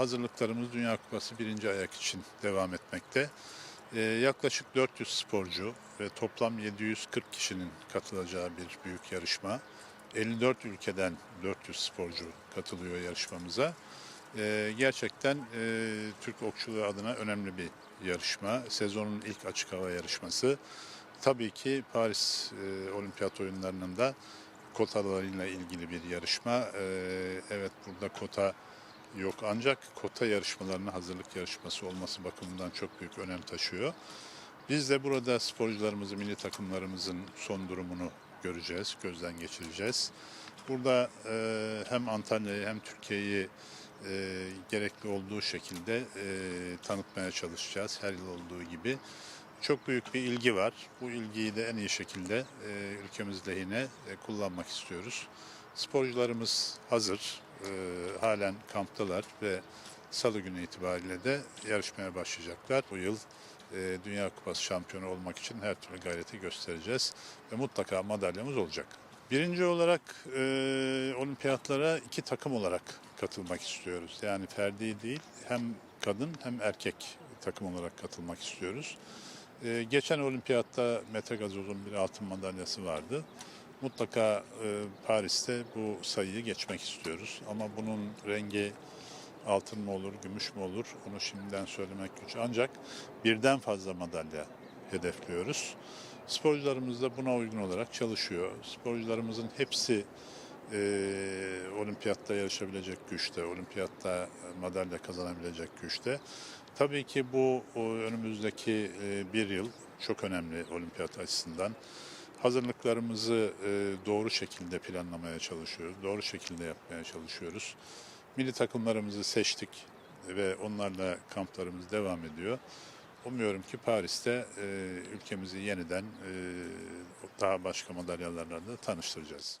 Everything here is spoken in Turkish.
Hazırlıklarımız Dünya Kupası birinci ayak için devam etmekte. Ee, yaklaşık 400 sporcu ve toplam 740 kişinin katılacağı bir büyük yarışma. 54 ülkeden 400 sporcu katılıyor yarışmamıza. Ee, gerçekten e, Türk okçuluğu adına önemli bir yarışma. Sezonun ilk açık hava yarışması. Tabii ki Paris e, Olimpiyat Oyunları'nın da kotalarıyla ilgili bir yarışma. Ee, evet burada kota yok ancak kota yarışmalarına hazırlık yarışması olması bakımından çok büyük önem taşıyor. Biz de burada sporcularımızı, milli takımlarımızın son durumunu göreceğiz, gözden geçireceğiz. Burada e, hem Antalya'yı hem Türkiye'yi e, gerekli olduğu şekilde e, tanıtmaya çalışacağız her yıl olduğu gibi. Çok büyük bir ilgi var. Bu ilgiyi de en iyi şekilde e, ülkemiz lehine e, kullanmak istiyoruz. Sporcularımız hazır, e, halen kamptalar ve salı günü itibariyle de yarışmaya başlayacaklar. Bu yıl e, Dünya Kupası şampiyonu olmak için her türlü gayreti göstereceğiz ve mutlaka madalyamız olacak. Birinci olarak e, olimpiyatlara iki takım olarak katılmak istiyoruz. Yani ferdi değil hem kadın hem erkek takım olarak katılmak istiyoruz. E, geçen olimpiyatta Mete Gazoz'un bir altın madalyası vardı. Mutlaka e, Paris'te bu sayıyı geçmek istiyoruz. Ama bunun rengi altın mı olur, gümüş mü olur onu şimdiden söylemek güç. Ancak birden fazla madalya hedefliyoruz. Sporcularımız da buna uygun olarak çalışıyor. Sporcularımızın hepsi e, olimpiyatta yarışabilecek güçte, olimpiyatta madalya kazanabilecek güçte. Tabii ki bu önümüzdeki e, bir yıl çok önemli olimpiyat açısından. Hazırlıklarımızı e, doğru şekilde planlamaya çalışıyoruz, doğru şekilde yapmaya çalışıyoruz. Milli takımlarımızı seçtik ve onlarla kamplarımız devam ediyor. Umuyorum ki Paris'te e, ülkemizi yeniden e, daha başka madalyalarla da tanıştıracağız.